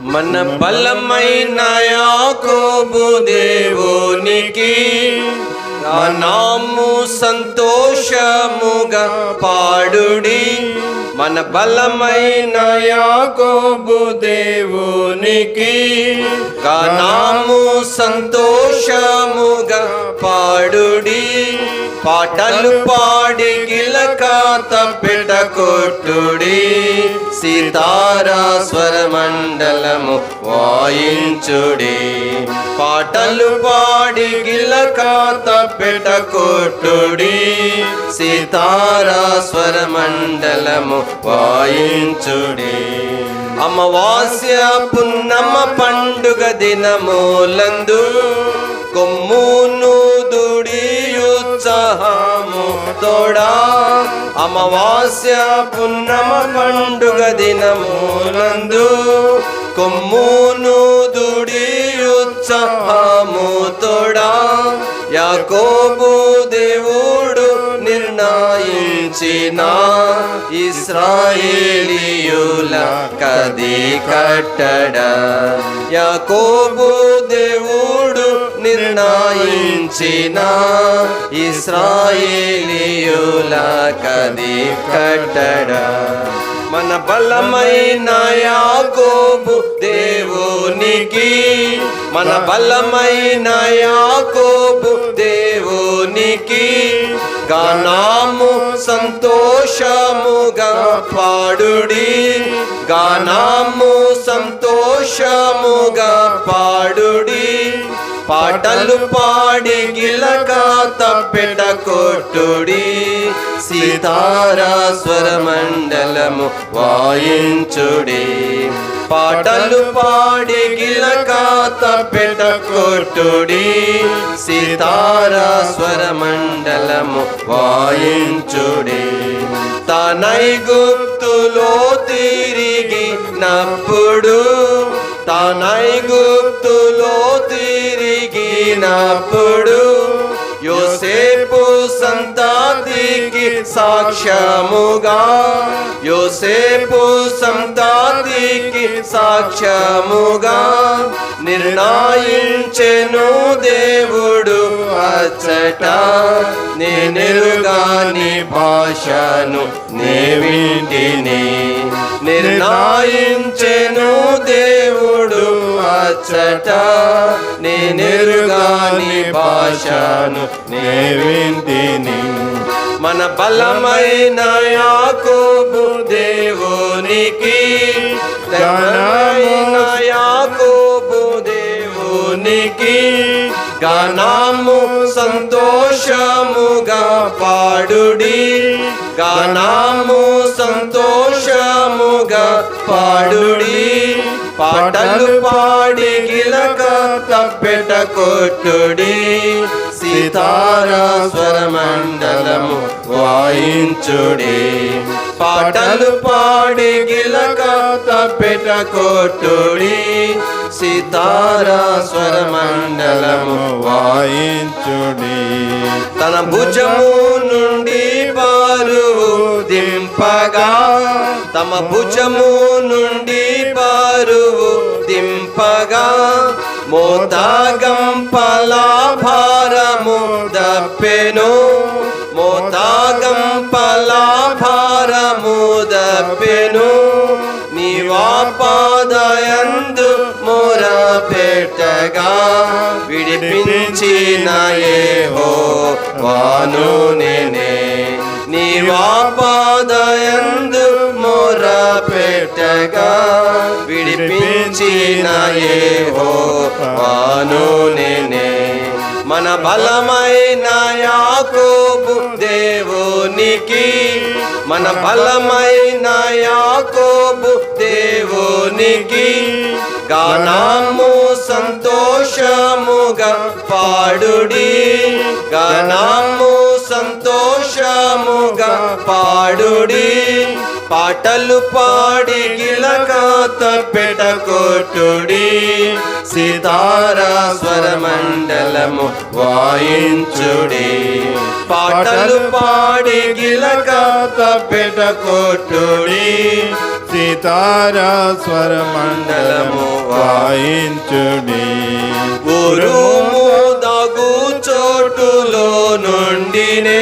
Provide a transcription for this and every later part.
మన బలమైన యాకోబు దేవునికి నాము సంతోషముగా పాడుడి. మన బలమైన యాకోబు దేవునికి నాము సంతోషముగా పాడుడి. పాటలు పాడి గిలకాత పెట్ట కొట్టుడి. సీతారా స్వరమండలము వాయించుడి. పాటలు పాడి గిలకాత పెట్ట కొట్టుడి. సీతారా స్వరమండలము వాయించుడి. అమావాస్య పున్నమ పండుగ దినములందు కొమ్మును తోడా అమావాస్య పున్నమ పండుగ దినమునందు కొమ్మును దుడియుత్సాహము తోడా. యాకోబు దేవుడు నిర్ణయించిన ఇస్రాయేలీయుల కది కట్టడ. యాకోబు దేవుడు నిర్ణయించిన ఇస్రాయేలీయుల కది కట్టడ. మన బలమైన యాకోబు దేవునికి మన బలమైన యాకోబు దేవునికి గానాము సంతోషముగా పాడుడి. గానాము సంతోషముగా పాటలు పాడి గిలక తప్పెట కొట్టుడి సీతారా స్వరమండలము వాయించుడి. పాటలు పాడి గిలక తప్పెట కొట్టుడి సీతారా స్వరమండలము వాయించుడి. తనై గుప్తులో తిరిగి నప్పుడు తనై గుప్తులు తిరిగినప్పుడు యోసేపు సంతాతికి సాక్ష్యముగా యోసేపు సంతాతికి సాక్ష్యముగా నిర్ణయించెను దేవుడు అచ్చట. నేనెరుగాని భాషను నే వింటిని నిర్ణయించెను దేవుడు అచ్చట నేనెరుగాని భాషను నే వింటిని మన బలమైన యాకోబు దేవునికి ఘనమైన యాకోబు దేవునికి గానాము సంతోషముగా పాడుడి. గానాము సంతోషముగా పాడుడి. పాటలు పాడి గిలక తప్పెట కొట్టుడి. సీతారా స్వరమండలము వాయించుడి. పాటలు పాడి గిలక తప్పెట కొట్టుడి. సీతారా స్వరమండలము వాయించుడి. తన భుజము నుండి పారువు దింపగా తమ భుజము నుండి మోతాగం పలాభారము దప్పెను మోతాగం పలాభారము దప్పెను నీవాపాదయందు మొర పెట్టగా విడిపించిన ఏహో వాను నేనే నీవాపాదయందు మొర పెట్టగా విడిపించిన ఏ వాను నేనే మన బలమైన యాకోబు దేవునికి మన బలమైన యాకోబు దేవునికి గానాము సంతోషముగా పాడుడి. గానాము సంతోషముగా పాడుడి. పాటలు పాడి గిలక తప్పెట కొట్టుడి. సీతారా స్వరమండలము వాయించుడి. పాటలు పాడి గిలక తప్పెట కొట్టుడి. సితారా స్వరమండలము వాయించుడి. ఉరుము దగు చోటులో నుండినే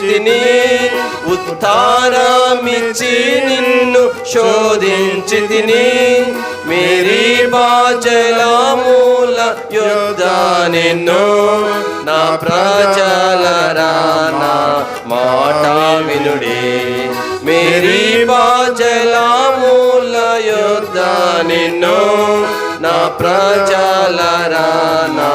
శోధించి తిని నిన్ను శోధించి తిని మేరీ బాజలమూల యుద్ధ నిన్ను నా ప్రజలరా నా మాట వినుడే. మేరీ బాజలమూల యుద్ధ నిన్ను నా ప్రజలరా నా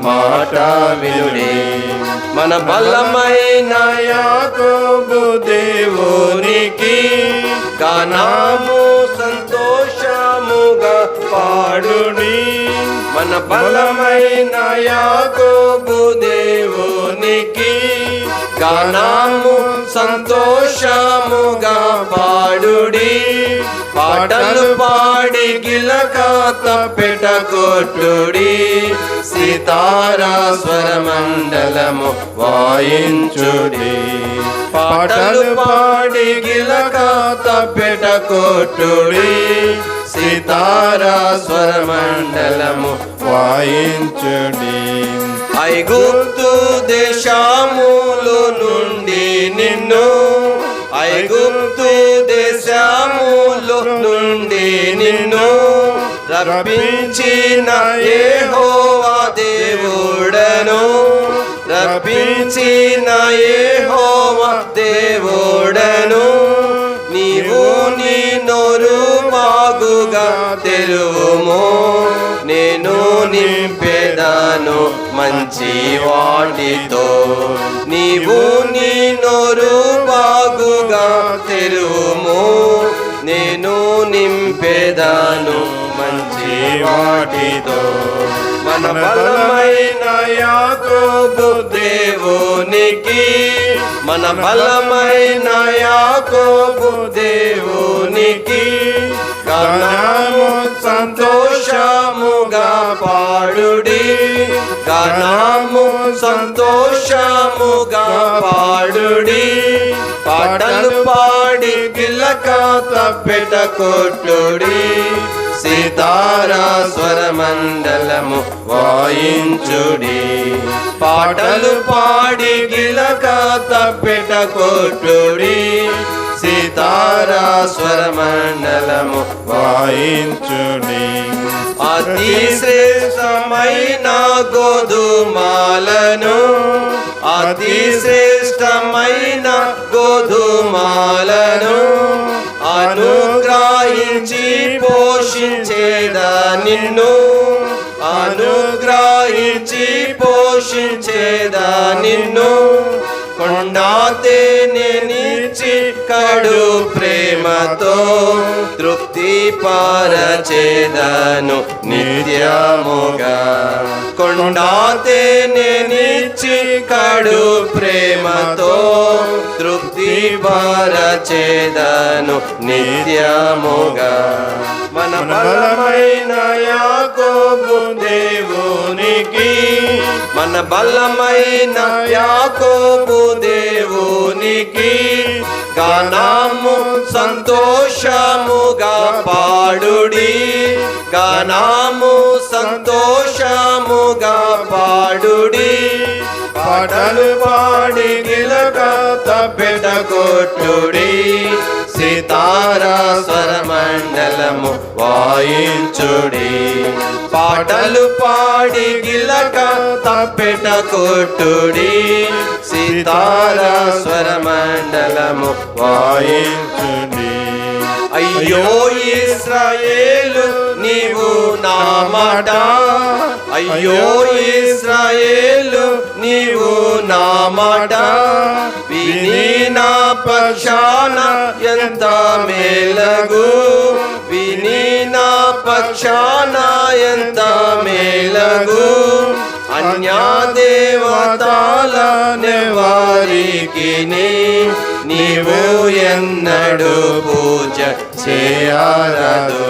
మాట వినుడే. మన బలమైన యాకోబు దేవునికి గానాము సంతోషముగా పాడుని. మన బలమైన యాకోబు దేవునికి గానాము సంతోషముగా పాటలు పాడి గిలకాత పెట కొట్టుడి సీతారా స్వరమండలము వాయించుడి. పాటలు పాడి గిలకాత పెట కొట్టుడి సీతారా స్వరమండలము వాయించుడి. ఐగుప్తు దేశములు నుండి నిన్ను ఐగుప్తు నుండి నిన్ను రప్పించిన ఏహోవా దేవుడను. రప్పించిన ఏహోవా దేవుడను. నీవు నీ నోరు బాగుగా తెలుము నేను నింపేదాను మంచి వాటితో. నీవు నీ నోరు బాగుగా తెలుము నింపేదాను మంచి వాటితో. మన బలమైన యాకోబు దేవునికి మన బలమైన యాకోబు దేవునికి గణము సంతోషముగా పాడుడి. గణము సంతోష గిలకాత కోటుడి కొట్టుడి సీతారా స్వరమండలము వాయించుడి పాటలు పాడి గిలక పెట కొట్టుడి సీతారా స్వరమండలము వాయించుడి అతి శ్రేష్టమైన గోధుమాలను అతి శ్రేష్టమైన గోధుమాలను అనుగ్రహించి పోషించేదా నిన్ను అనుగ్రహించి పోషించేదా నిన్ను. కొండాతే నేనిచ్చి కడు ప్రేమతో తృప్తి పరచేదను నిత్యముగా కొండాతే నిచ్చి కడు ప్రేమతో తృప్తి పరచేదను నిత్యముగా మన బలమైన యాకోబు దేవునికి మన బలమైన యాకోబు దేవునికి గానాము సంతోషము పాడుడి గానాము సంతోషముగా పాడుడి పాటలు పాడి గిలక పెట కొట్టుడి. సీతారా స్వరమండలము వాయించుడి. పాటలు పాడి గిలక తప్పెట కొట్టుడి. సీతారా స్వరమండలము వాయించుడి. అయ్యో ఇస్రాయేలు నీవు నా మాట. అయ్యో ఇస్రాయేలు నీవు నా మాట. విని నా పక్షాన ఎంత మేలగు. విని నా పక్షాన ఎంత మేలగు. అన్యా దేవతాల వారికి నీవు ఎన్నడు పూజ చేయరాదు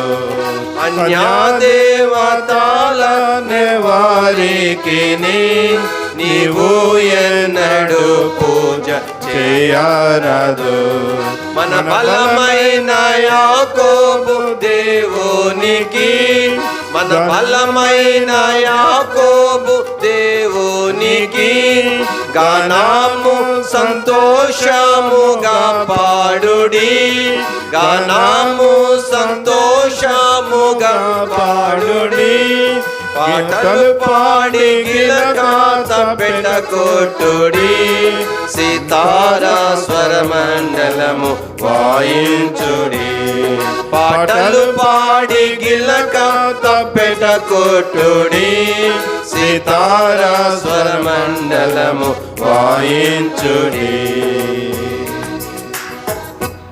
అన్యా దేవ దేవతాలనే వారికి నీవు ఎన్నడు పూజ చేయరాదు మన బలమైన యాకోబు దేవునికి మన బలమైన యాకోబు దేవునికి గానాము సంతోషముగా పాడుడి గానాము సంతోషముగా పాడుడి పాటలు పాడి గిలకాత పెట్టకొట్టుడి సీతారా స్వరమండలము వాయించుడి పాటలు పాడి గిలకాత పెట్టకొట్టుడి సీతారా స్వరమండలము వాయించుడి.